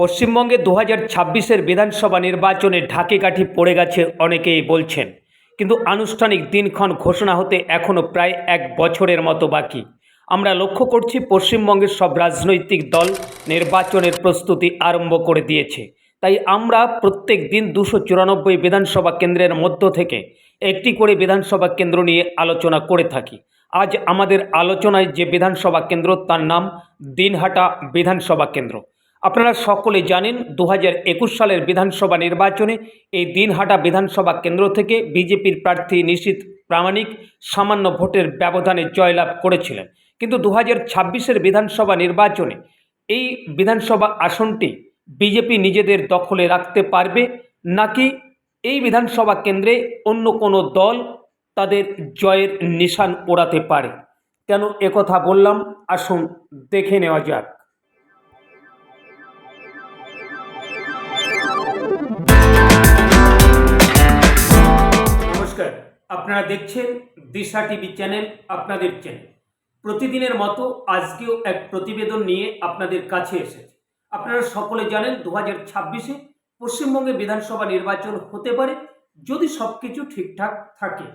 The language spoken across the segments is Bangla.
পশ্চিমবঙ্গে দু হাজার ছাব্বিশের বিধানসভা নির্বাচনে ঢাকে কাঠি পড়ে গেছে অনেকেই বলছেন। কিন্তু আনুষ্ঠানিক দিনক্ষণ ঘোষণা হতে এখনও প্রায় এক বছরের মতো বাকি। আমরা লক্ষ্য করছি পশ্চিমবঙ্গের সব রাজনৈতিক দল নির্বাচনের প্রস্তুতি আরম্ভ করে দিয়েছে। তাই আমরা প্রত্যেক দিন দুশো চুরানব্বই বিধানসভা কেন্দ্রের মধ্য থেকে একটি করে বিধানসভা কেন্দ্র নিয়ে আলোচনা করে থাকি। আজ আমাদের আলোচনায় যে বিধানসভা কেন্দ্র তার নাম দিনহাটা বিধানসভা কেন্দ্র। আপনারা সকলে জানেন দু একুশ সালের বিধানসভা নির্বাচনে এই দিনহাটা বিধানসভা কেন্দ্র থেকে বিজেপির প্রার্থী নিশীত প্রামাণিক সামান্য ভোটের ব্যবধানে জয়লাভ করেছিলেন। কিন্তু দু হাজার বিধানসভা নির্বাচনে এই বিধানসভা আসনটি বিজেপি নিজেদের দখলে রাখতে পারবে নাকি এই বিধানসভা কেন্দ্রে অন্য কোনো দল তাদের জয়ের নিশান ওড়াতে পারে? কেন একথা বললাম? আসুন দেখে নেওয়া যাক। আপনারা দেখছেন দিশা টিভি চ্যানেল, আপনাদের চ্যানেল। প্রতিদিনের মতো আজকেও এক প্রতিবেদন নিয়ে আপনাদের কাছে এসেছে। আপনারা সকলে জানেন দু হাজার ছাব্বিশে পশ্চিমবঙ্গে বিধানসভা নির্বাচন হতে পারে যদি সব কিছু ঠিকঠাক থাকে।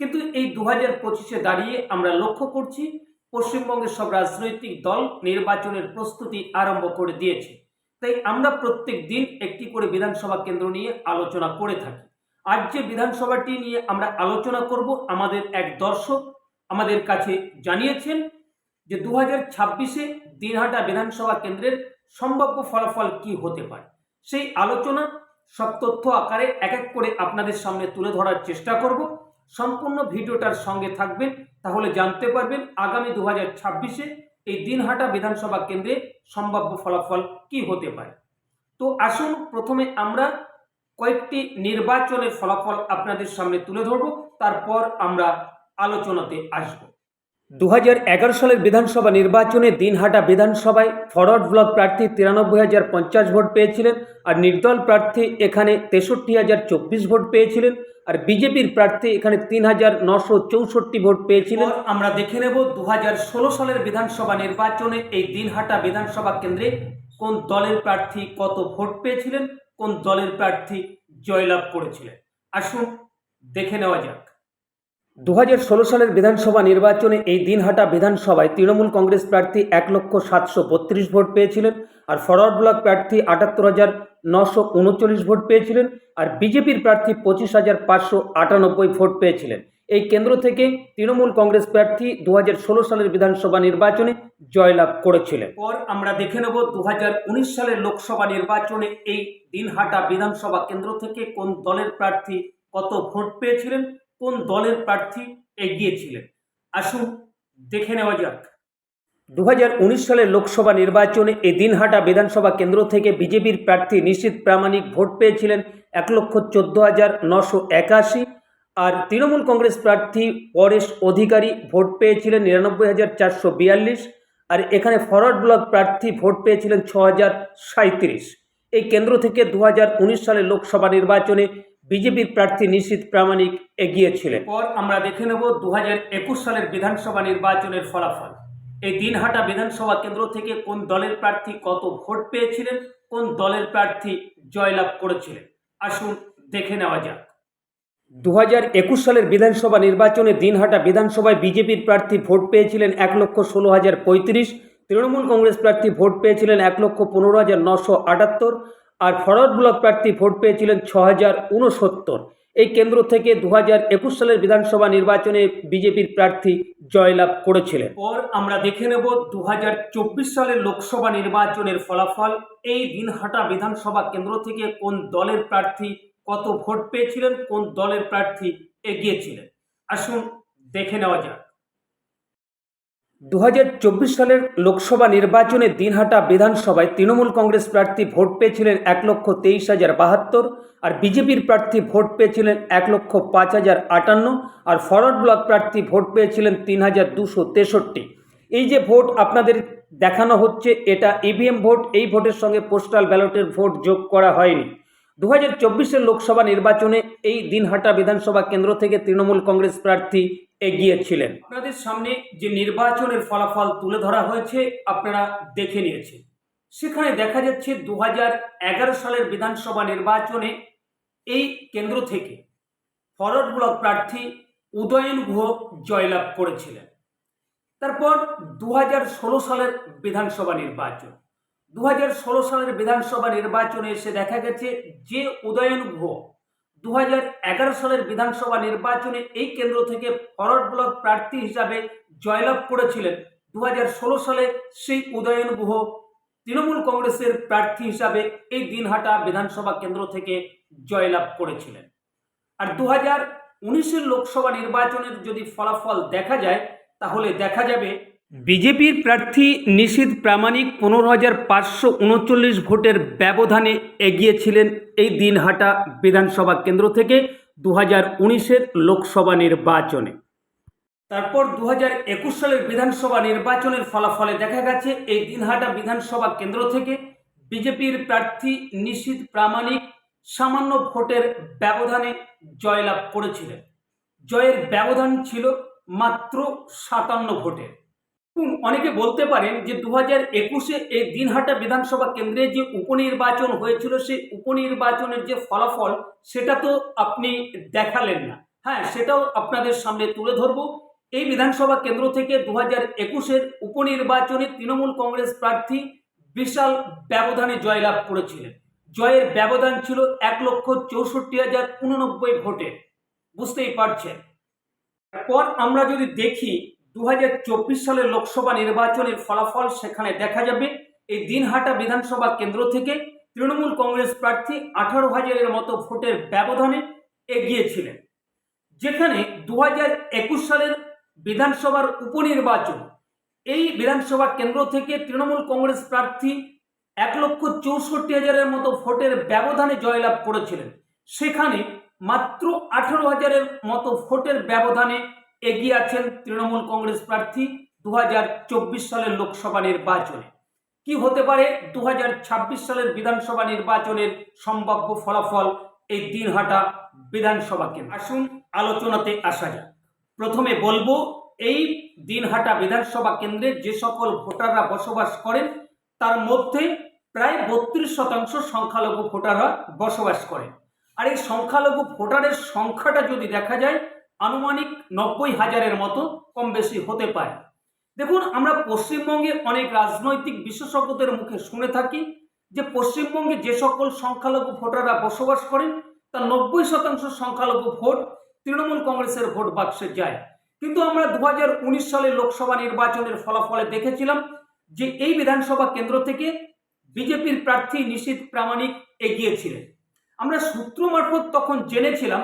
কিন্তু এই দু হাজার পঁচিশে দাঁড়িয়ে আমরা লক্ষ্য করছি পশ্চিমবঙ্গের সব রাজনৈতিক দল নির্বাচনের প্রস্তুতি আরম্ভ করে দিয়েছে। তাই আমরা প্রত্যেক দিন একটি করে বিধানসভা কেন্দ্র নিয়ে আলোচনা করে থাকি। আজ যে বিধানসভাটি নিয়ে আমরা আলোচনা করব। আমাদের এক দর্শক আমাদের কাছে জানিয়েছেন যে দু হাজার ছাব্বিশে দিনহাটা বিধানসভা কেন্দ্রের সম্ভাব্য ফলাফল কি হতে পারে। সেই আলোচনা সব তথ্য আকারে এক এক করে আপনাদের সামনে তুলে ধরার চেষ্টা করব। সম্পূর্ণ ভিডিওটার সঙ্গে থাকবেন, তাহলে জানতে পারবেন আগামী দু হাজার ছাব্বিশে এই দিনহাটা বিধানসভা কেন্দ্রে সম্ভাব্য ফলাফল কি হতে পারে। তো আসুন প্রথমে আমরা কয়েকটি নির্বাচনের ফলাফল আপনাদের সামনে তুলে ধরব, তারপর আমরা আলোচনাতে আসব। দু হাজার এগারো সালের বিধানসভা নির্বাচনে দিনহাটা বিধানসভায় ফরওয়ার্ড ব্লক প্রার্থী তিরানব্বই হাজার পঞ্চাশ ভোট পেয়েছিলেন আর নির্দল প্রার্থী এখানে তেষট্টি হাজার চব্বিশ ভোট পেয়েছিলেন আর বিজেপির প্রার্থী এখানে তিন হাজার নশো চৌষট্টি ভোট পেয়েছিলেন। আমরা দেখে নেব দু হাজার ষোলো সালের বিধানসভা নির্বাচনে এই দিনহাটা বিধানসভা কেন্দ্রে কোন দলের প্রার্থী কত ভোট পেয়েছিলেন কোন দলের প্রার্থী জয়লাভ করেছিলেন? আসুন দেখে নেওয়া যাক। দু হাজার ষোলো সালের বিধানসভা নির্বাচনে এই দিনহাটা বিধানসভায় তৃণমূল কংগ্রেস প্রার্থী এক লক্ষ সাতশো বত্রিশ ভোট পেয়েছিলেন আর ফরওয়ার্ড ব্লক প্রার্থী আটাত্তর হাজার নশো উনচল্লিশ ভোট পেয়েছিলেন আর বিজেপির প্রার্থী পঁচিশ হাজার পাঁচশো আটানব্বই ভোট পেয়েছিলেন। এই কেন্দ্র থেকে তৃণমূল কংগ্রেস প্রার্থী দু হাজার ষোলো সালের বিধানসভা নির্বাচনে জয়লাভ করেছিলেন। পর আমরা দেখে নেব দু হাজার উনিশ সালের লোকসভা নির্বাচনে এই দিনহাটা বিধানসভা কেন্দ্র থেকে কোন দলের প্রার্থী কত ভোট পেয়েছিলেন কোন দলের প্রার্থী এগিয়েছিলেন। আসুন দেখে নেওয়া যাক। দু হাজার উনিশ সালের লোকসভা নির্বাচনে এই দিনহাটা বিধানসভা কেন্দ্র থেকে বিজেপির প্রার্থী নিশ্চিত প্রামাণিক ভোট পেয়েছিলেন এক লক্ষ চোদ্দ হাজার নশো একাশি। আর তৃণমূল কংগ্রেস প্রার্থী পরেশ অধিকারী ভোট পেয়েছিলেন নিরানব্বই হাজার চারশো বিয়াল্লিশ আর এখানে ফরওয়ার্ড ব্লক প্রার্থী ভোট পেয়েছিলেন ছ হাজার সাঁত্রিশ এই কেন্দ্র থেকে দু হাজার উনিশ সালের লোকসভা নির্বাচনে বিজেপির প্রার্থী নিশীত প্রামাণিক এগিয়েছিলেন। পর আমরা দেখে নেব দু হাজার একুশ সালের বিধানসভা নির্বাচনের ফলাফল। এই দিনহাটা বিধানসভা কেন্দ্র থেকে কোন দলের প্রার্থী কত ভোট পেয়েছিলেন, কোন দলের প্রার্থী জয়লাভ করেছিলেন? আসুন দেখে নেওয়া যাক। দু হাজার একুশ সালের বিধানসভা নির্বাচনে দিনহাটা বিধানসভায় বিজেপির প্রার্থী ভোট পেয়েছিলেন এক লক্ষ ষোলো হাজার পঁয়ত্রিশ, তৃণমূল কংগ্রেস প্রার্থী ভোট পেয়েছিলেন এক লক্ষ পনেরো হাজার নশো আটাত্তর আর ফরওয়ার্ড ব্লক প্রার্থী ভোট পেয়েছিলেন ছ হাজার উনসত্তর এই কেন্দ্র থেকে দু হাজার একুশ সালের বিধানসভা নির্বাচনে বিজেপির প্রার্থী জয়লাভ করেছিলেন। পর আমরা দেখে নেব দু হাজার চব্বিশ সালের লোকসভা নির্বাচনের ফলাফল। এই দিনহাটা বিধানসভা কেন্দ্র থেকে কোন দলের প্রার্থী কত ভোট পেয়েছিলেন, কোন দলের প্রার্থী এগিয়েছিলেন। আসুন দেখে নেওয়া যাক। দু হাজার চব্বিশ সালের লোকসভা নির্বাচনে দিনহাটা বিধানসভায় তৃণমূল কংগ্রেস প্রার্থী ভোট পেয়েছিলেন এক লক্ষ তেইশ হাজার বাহাত্তর আর বিজেপির প্রার্থী ভোট পেয়েছিলেন এক লক্ষ পাঁচ হাজার আটান্ন আর ফরওয়ার্ড ব্লক প্রার্থী ভোট পেয়েছিলেন তিন হাজার দুশো তেষট্টি। এই যে ভোট আপনাদের দেখানো হচ্ছে, এটা ইভিএম ভোট, এই ভোটের সঙ্গে পোস্টাল ব্যালটের ভোট যোগ করা হয়নি। দু হাজার চব্বিশের লোকসভা নির্বাচনে এই দিনহাটা বিধানসভা কেন্দ্র থেকে তৃণমূল কংগ্রেস প্রার্থী এগিয়েছিলেন। আপনাদের সামনে যে নির্বাচনের ফলাফল তুলে ধরা হয়েছে, আপনারা দেখে নিয়েছেন। সেখানে দেখা যাচ্ছে দু হাজার এগারো সালের বিধানসভা নির্বাচনে এই কেন্দ্র থেকে ফরওয়ার্ড ব্লক প্রার্থী উদয়ন গুহ জয়লাভ করেছিলেন। তারপর দু হাজার ষোলো সালের বিধানসভা নির্বাচন। দু হাজার ষোলো সালের বিধানসভা নির্বাচনে এসে দেখা গেছে যে উদয়ন গুহ দু হাজার এগারো সালের বিধানসভা নির্বাচনে এই কেন্দ্র থেকে ফরওয়ার্ড ব্লক প্রার্থী হিসাবে জয়লাভ করেছিলেন। দু হাজার ষোলো সালে সেই উদয়ন গুহ তৃণমূল কংগ্রেসের প্রার্থী হিসাবে এই দিনহাটা বিধানসভা কেন্দ্র থেকে জয়লাভ করেছিলেন। আর দু হাজার উনিশের লোকসভা নির্বাচনের যদি ফলাফল দেখা যায়, তাহলে দেখা যাবে বিজেপির প্রার্থী নিশীত প্রামাণিক পনেরো হাজার পাঁচশো উনচল্লিশ ভোটের ব্যবধানে এগিয়েছিলেন এই দিনহাটা বিধানসভা কেন্দ্র থেকে দু হাজার উনিশের লোকসভা নির্বাচনে। তারপর দু হাজার একুশ সালের বিধানসভা নির্বাচনের ফলাফলে দেখা গেছে, এই দিনহাটা বিধানসভা কেন্দ্র থেকে বিজেপির প্রার্থী নিশীত প্রামাণিক সামান্য ভোটের ব্যবধানে জয়লাভ করেছিলেন। জয়ের ব্যবধান ছিল মাত্র সাতান্ন ভোটের অনেকে বলতে পারেন যে দু হাজার একুশে এই দিনহাটা বিধানসভা কেন্দ্রে যে উপনির্বাচন হয়েছিল, সেই উপনির্বাচনের যে ফলাফল, সেটা তো আপনি দেখালেন না। হ্যাঁ সেটাও আপনাদের সামনে তুলে ধরবো। এই বিধানসভা কেন্দ্র থেকে দু হাজার একুশের উপনির্বাচনে তৃণমূল কংগ্রেস প্রার্থী বিশাল ব্যবধানে জয়লাভ করেছিলেন। জয়ের ব্যবধান ছিল এক লক্ষ চৌষট্টি হাজার উননব্বই ভোটে। বুঝতেই পারছেন। পর আমরা যদি দেখি দু হাজার চব্বিশ সালের লোকসভা নির্বাচনের ফলাফল সেখানে দেখা যাবে। এই দিনহাটা বিধানসভা কেন্দ্র থেকে তৃণমূল কংগ্রেস প্রার্থী আঠারো হাজারের মতো ভোটের ব্যবধানে এগিয়েছিলেন। যেখানে দু হাজার একুশ সালের বিধানসভার উপনির্বাচন, এই বিধানসভা কেন্দ্র থেকে তৃণমূল কংগ্রেস প্রার্থী এক লক্ষ চৌষট্টি হাজারের মতো ভোটের ব্যবধানে জয়লাভ করেছিলেন। সেখানে মাত্র আঠারো হাজারের মতো ভোটের ব্যবধানে এগিয়ে আছেন তৃণমূল কংগ্রেস প্রার্থী দু হাজার চব্বিশ সালের লোকসভা নির্বাচনে। কি হতে পারে দু হাজার ছাব্বিশ সালের বিধানসভা নির্বাচনের সম্ভাব্য ফলাফল এই দিনহাটা বিধানসভা কেন্দ্র? আসুন আলোচনাতে আসা যাক। প্রথমে বলব, এই দিনহাটা বিধানসভা কেন্দ্রে যে সকল ভোটাররা বসবাস করেন, তার মধ্যে প্রায় বত্রিশ শতাংশ সংখ্যালঘু ভোটাররা বসবাস করেন। আর এই সংখ্যালঘু ভোটারের সংখ্যাটা যদি দেখা যায় আনুমানিক নব্বই হাজারের মতো কম বেশি হতে পারে। দেখুন, আমরা পশ্চিমবঙ্গে অনেক রাজনৈতিক বিশেষজ্ঞদের মুখে শুনে থাকি যে পশ্চিমবঙ্গে যে সকল সংখ্যালঘু ভোটাররা বসবাস করেন, তার নব্বই শতাংশ সংখ্যালঘু ভোট তৃণমূল কংগ্রেসের ভোট বাক্সে যায়। কিন্তু আমরা দু হাজার উনিশ সালের লোকসভা নির্বাচনের ফলাফলে দেখেছিলাম যে এই বিধানসভা কেন্দ্র থেকে বিজেপির প্রার্থী নিশীত প্রামাণিক এগিয়েছিলেন আমরা সূত্র মারফত তখন জেনেছিলাম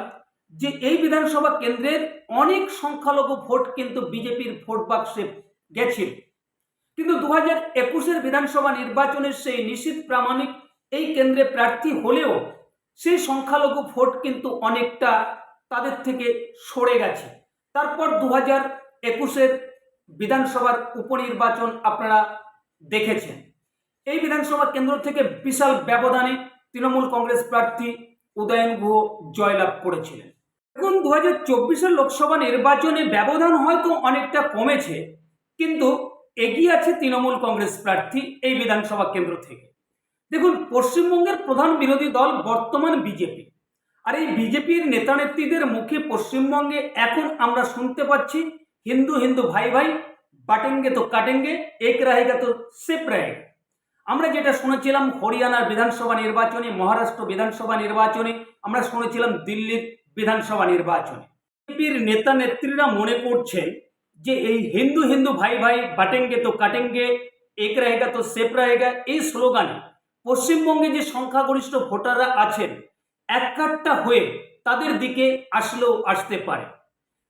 যে এই বিধানসভা কেন্দ্রের অনেক সংখ্যালঘু ভোট কিন্তু বিজেপির ভোট বাক্সে গেছিল। কিন্তু দু হাজার একুশের বিধানসভা নির্বাচনের সেই নিশ্চিত প্রামাণিক এই কেন্দ্রে প্রার্থী হলেও সেই সংখ্যালঘু ভোট কিন্তু অনেকটা তাদের থেকে সরে গেছে। তারপর দু হাজার একুশের বিধানসভার উপনির্বাচন আপনারা দেখেছেন। এই বিধানসভা কেন্দ্র থেকে বিশাল ব্যবধানে তৃণমূল কংগ্রেস প্রার্থী উদয়ন গুহ জয়লাভ করেছিলেন। এখন দু হাজার চব্বিশের লোকসভা নির্বাচনে ব্যবধান হয়তো অনেকটা কমেছে, কিন্তু এগিয়ে আছে তৃণমূল কংগ্রেস প্রার্থী এই বিধানসভা কেন্দ্র থেকে। দেখুন, পশ্চিমবঙ্গের প্রধান বিরোধী দল বর্তমান বিজেপি। আর এই বিজেপির নেতা নেত্রীদের মুখে পশ্চিমবঙ্গে এখন আমরা শুনতে পাচ্ছি হিন্দু হিন্দু ভাই ভাই, বাটেঙ্গে তো কাটেঙ্গে, এক রাহেগা তো সেপ রাহেগা। আমরা যেটা শুনেছিলাম হরিয়ানার বিধানসভা নির্বাচনে, মহারাষ্ট্র বিধানসভা নির্বাচনে, আমরা শুনেছিলাম দিল্লির বিধানসভা নির্বাচনে। বিজেপির নেতা নেত্রীরা মনে করছেন যে এই হিন্দু হিন্দু ভাই ভাই বাটেঙ্গে তো কাটেঙ্গে, এক রাহেগা তো সেপ রাহেগা এই স্লোগানে পশ্চিমবঙ্গে যে সংখ্যাগরিষ্ঠ ভোটাররা আছেন, এক কাট্টা হয়ে তাদের দিকে আসলেও আসতে পারে।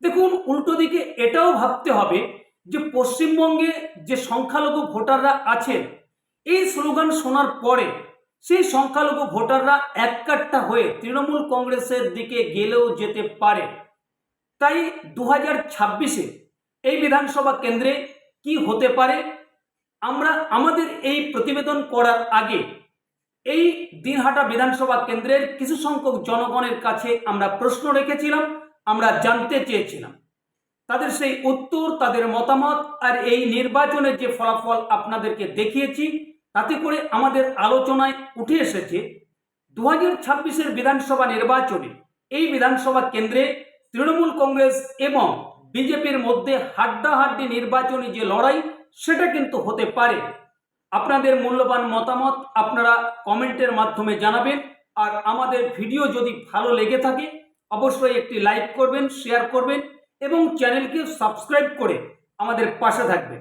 দেখুন, উল্টো দিকে এটাও ভাবতে হবে যে পশ্চিমবঙ্গে যে সংখ্যালঘু ভোটাররা আছেন, এই স্লোগান শোনার পরে সেই সংখ্যালঘু ভোটাররা এক কাট্টা হয়ে তৃণমূল কংগ্রেসের দিকে গেলেও যেতে পারে। তাই দু হাজার ছাব্বিশে এই বিধানসভা কেন্দ্রে কি হতে পারে? আমরা আমাদের এই প্রতিবেদন করার আগে এই দিনহাটা বিধানসভা কেন্দ্রের কিছু সংখ্যক জনগণের কাছে আমরা প্রশ্ন রেখেছিলাম, আমরা জানতে চেয়েছিলাম। তাদের সেই উত্তর, তাদের মতামত আর এই নির্বাচনের যে ফলাফল আপনাদেরকে দেখিয়েছি তাতে করে আমাদের আলোচনায় উঠে এসেছে দু হাজার ছাব্বিশের বিধানসভা নির্বাচনে এই বিধানসভা কেন্দ্রে তৃণমূল কংগ্রেস এবং বিজেপির মধ্যে হাড্ডাহাড্ডি নির্বাচনী যে লড়াই, সেটা কিন্তু হতে পারে। আপনাদের মূল্যবান মতামত আপনারা কমেন্টের মাধ্যমে জানাবেন। আর আমাদের ভিডিও যদি ভালো লেগে থাকে, অবশ্যই একটি লাইক করবেন, শেয়ার করবেন এবং চ্যানেলকে সাবস্ক্রাইব করে আমাদের পাশে থাকবেন।